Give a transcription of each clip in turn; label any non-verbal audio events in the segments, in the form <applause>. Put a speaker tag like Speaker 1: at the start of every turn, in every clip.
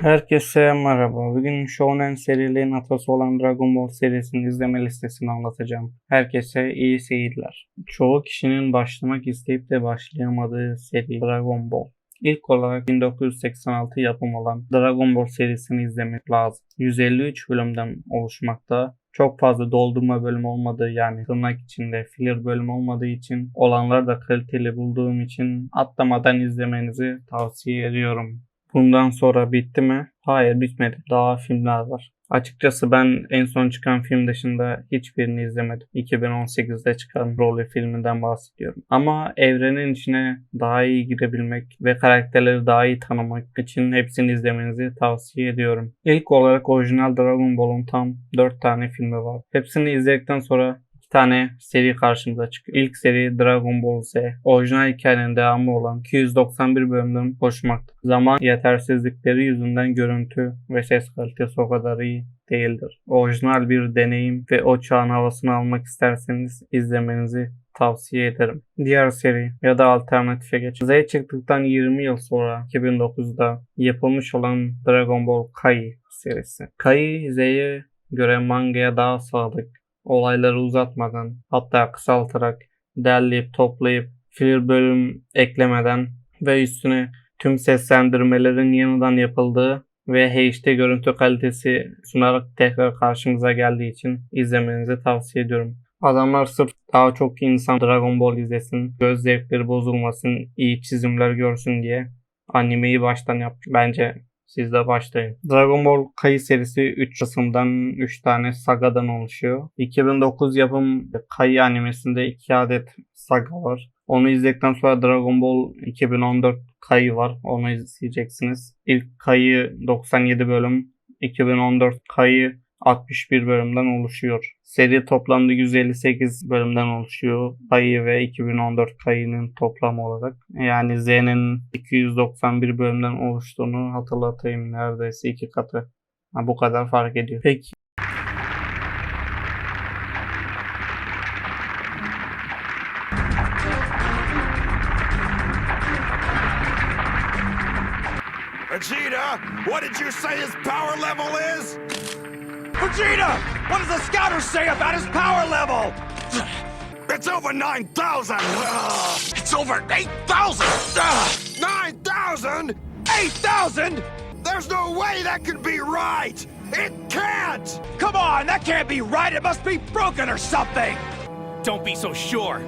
Speaker 1: Herkese merhaba. Bugün Shonen serilerinin atası olan Dragon Ball serisinin izleme listesini anlatacağım. Herkese iyi seyirler. Çoğu kişinin başlamak isteyip de başlayamadığı seri Dragon Ball. İlk olarak 1986 yapım olan Dragon Ball serisini izlemek lazım. 153 bölümden oluşmakta. Çok fazla doldurma bölüm olmadığı yani tırnak içinde filler bölüm olmadığı için olanları da kaliteli bulduğum için atlamadan izlemenizi tavsiye ediyorum. Bundan sonra bitti mi? Hayır bitmedi. Daha filmler var. Açıkçası ben en son çıkan film dışında hiçbirini izlemedim. 2018'de çıkan Broly filminden bahsediyorum. Ama evrenin içine daha iyi girebilmek ve karakterleri daha iyi tanımak için hepsini izlemenizi tavsiye ediyorum. İlk olarak orijinal Dragon Ball'un tam 4 tane filmi var. Hepsini izledikten sonra tane seri karşımıza çıkıyor. İlk seri Dragon Ball Z. Orijinal hikayenin devamı olan 291 bölümden hoşmakta. Zaman yetersizlikleri yüzünden görüntü ve ses kalitesi o kadar iyi değildir. Orijinal bir deneyim ve o çağın havasını almak isterseniz izlemenizi tavsiye ederim. Diğer seri ya da alternatife geç. Z çıktıktan 20 yıl sonra 2009'da yapılmış olan Dragon Ball Kai serisi. Kai Z'ye göre mangaya daha sadık olayları uzatmadan hatta kısaltarak derleyip toplayıp filler bölüm eklemeden ve üstüne tüm seslendirmelerin yeniden yapıldığı ve HD görüntü kalitesi sunarak tekrar karşımıza geldiği için izlemenizi tavsiye ediyorum. Adamlar sırf daha çok insan Dragon Ball izlesin, göz zevkleri bozulmasın, iyi çizimler görsün diye animeyi baştan yapmış. Bence siz de başlayın. Dragon Ball Kai serisi 3 kısımdan 3 tane sagadan oluşuyor. 2009 yapım Kai animesinde 2 adet saga var. Onu izledikten sonra Dragon Ball 2014 Kai var. Onu izleyeceksiniz. İlk Kai'yi 97 bölüm, 2014 Kai'yi 61 bölümden oluşuyor. Seri toplamda 158 bölümden oluşuyor. Kai ve 2014 Kai'nin toplamı olarak. Yani Z'nin 291 bölümden oluştuğunu hatırlatayım. Neredeyse iki katı. Ha, bu kadar fark ediyor. Peki
Speaker 2: Vegeta, what did you say his power level is?
Speaker 3: Vegeta! What does the scouter say about his power level?
Speaker 2: It's over 9,000! <sighs>
Speaker 3: It's over 8,000!
Speaker 2: 9,000?
Speaker 3: 8,000?
Speaker 2: There's no way that could be right! It can't!
Speaker 3: Come on, that can't be right. It must be broken or something.
Speaker 4: Don't be so sure.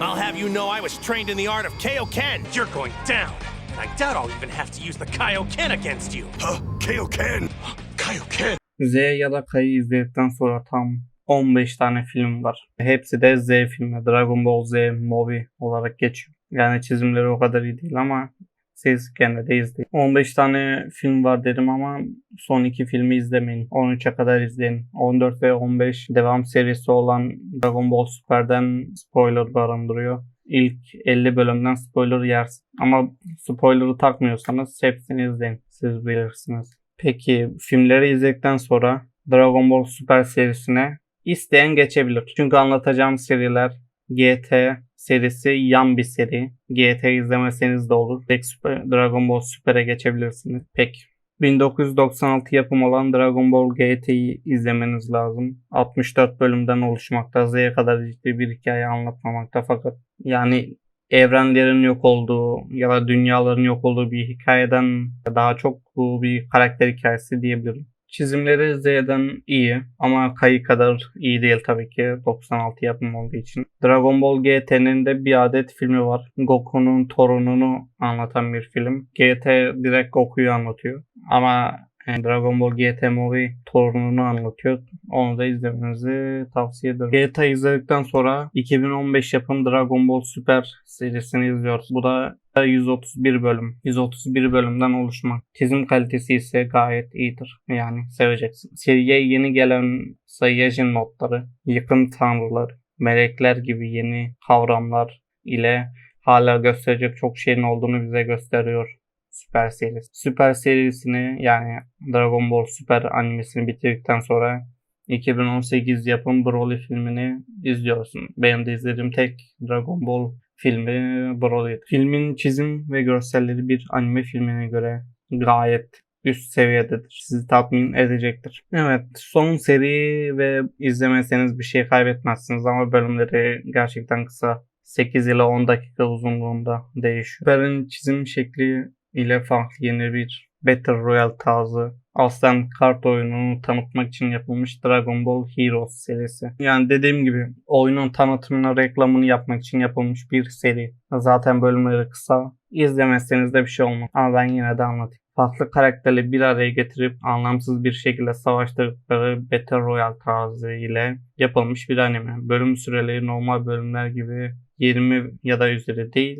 Speaker 4: I'll have you know I was trained in the art of Kaioken.
Speaker 3: You're going down. And I doubt I'll even have to use the Kaioken against you.
Speaker 2: Huh? Kaioken?
Speaker 3: Kaioken?
Speaker 1: Z ya da Kai'yi izledikten sonra tam 15 tane film var. Hepsi de Z filmi. Dragon Ball Z Movie olarak geçiyor. Yani çizimleri o kadar iyi değil ama siz gene de izleyin. 15 tane film var dedim ama son iki filmi izlemeyin. 13'e kadar izleyin. 14 ve 15 devam serisi olan Dragon Ball Super'den spoiler barındırıyor. İlk 50 bölümden spoiler yersin. Ama spoiler'ı takmıyorsanız hepsini izleyin. Siz bilirsiniz. Peki filmleri izledikten sonra Dragon Ball Super serisine isteyen geçebilir. Çünkü anlatacağım seriler GT serisi yan bir seri. GT izlemeseniz de olur. Direkt Super, Dragon Ball Super'e geçebilirsiniz. Peki. 1996 yapım olan Dragon Ball GT'yi izlemeniz lazım. 64 bölümden oluşmakta. Z'ye kadar ciddi bir hikaye anlatmamakta fakat yani evrenlerin yok olduğu ya da dünyaların yok olduğu bir hikayeden daha çok bir karakter hikayesi diyebilirim. Çizimleri Z'den iyi ama Kai kadar iyi değil tabii ki 96 yapım olduğu için. Dragon Ball GT'nin de bir adet filmi var. Goku'nun torununu anlatan bir film. GT direkt Goku'yu anlatıyor. Ama yani Dragon Ball GT Movie torununu anlatıyor. Onu da izlemenizi tavsiye ederim. GTA izledikten sonra 2015 yapım Dragon Ball Super serisini izliyoruz. Bu da 131 bölüm. 131 bölümden oluşmak. Çizim kalitesi ise gayet iyidir. Yani seveceksin. Seriye yeni gelen Saiyajin notları, yıkım tanrıları, melekler gibi yeni kavramlar ile hala gösterecek çok şeyin olduğunu bize gösteriyor. Süper serisi. Süper serisini yani Dragon Ball Süper animesini bitirdikten sonra 2018 yapım Broly filmini izliyorsun. Benim de izlediğim tek Dragon Ball filmi Broly. Filmin çizim ve görselleri bir anime filmine göre gayet üst seviyededir. Sizi tatmin edecektir. Evet son seri ve izlemeseniz bir şey kaybetmezsiniz ama bölümleri gerçekten kısa. 8 ile 10 dakika uzunluğunda değişiyor. Süper'in çizim şekli ile farklı yeni bir Battle Royale tarzı aslen kart oyununu tanıtmak için yapılmış Dragon Ball Heroes serisi. Yani dediğim gibi oyunun tanıtımını, reklamını yapmak için yapılmış bir seri. Zaten bölümleri kısa. İzlemezseniz de bir şey olmaz. Ama ben yine de anlatayım. Farklı karakterleri bir araya getirip anlamsız bir şekilde savaştırdıkları Battle Royale tarzı ile yapılmış bir anime. Bölüm süreleri normal bölümler gibi 20 ya da üzeri değil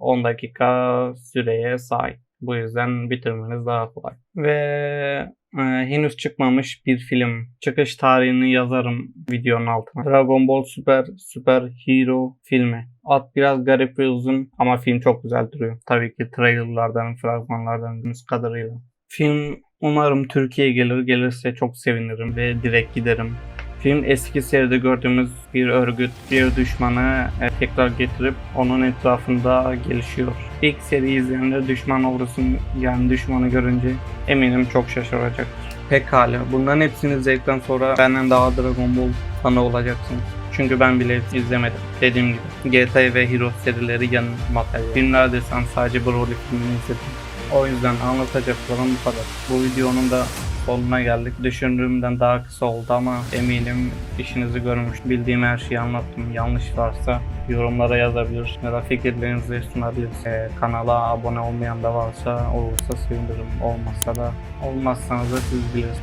Speaker 1: 8-10 dakika süreye sahip. Bu yüzden bitirmeniz daha kolay. Ve e, henüz çıkmamış bir film. Çıkış tarihini yazarım videonun altına. Dragon Ball Super Super Hero filmi. Ad biraz garip ve uzun ama film çok güzel duruyor. Tabii ki trailerlardan, fragmanlardan bildiğimiz kadarıyla. Film umarım Türkiye'ye gelir. Gelirse çok sevinirim ve direkt giderim. Film eski seride gördüğümüz bir örgüt, bir düşmanı tekrar getirip onun etrafında gelişiyor. İlk seri izleyenler düşman ordusunu yani düşmanı görünce eminim çok şaşıracaktır. Pekala bunların hepsini izledikten sonra benden daha Dragon Ball fanı olacaksınız. Çünkü ben bile izlemedim. Dediğim gibi GTA ve Hero serileri yan materyal. Filmler desen sadece Broly filmini izledim. O yüzden anlatacaklarım bu kadar. Bu videonun da sonuna geldik. Düşündüğümden daha kısa oldu ama eminim işinizi görmüş. Bildiğim her şeyi anlattım. Yanlış varsa yorumlara yazabilir ya da fikirlerinizi sunabilir. Ee, kanala abone olmayan da varsa olursa sevinirim. Olmazsa da olmazsanız da siz bilirsiniz.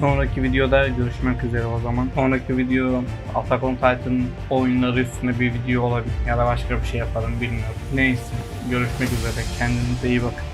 Speaker 1: Sonraki videoda görüşmek üzere o zaman. Sonraki video Attack on Titan oyunları üstüne bir video olabilir ya da başka bir şey yaparım bilmiyorum. Neyse görüşmek üzere kendinize iyi bakın.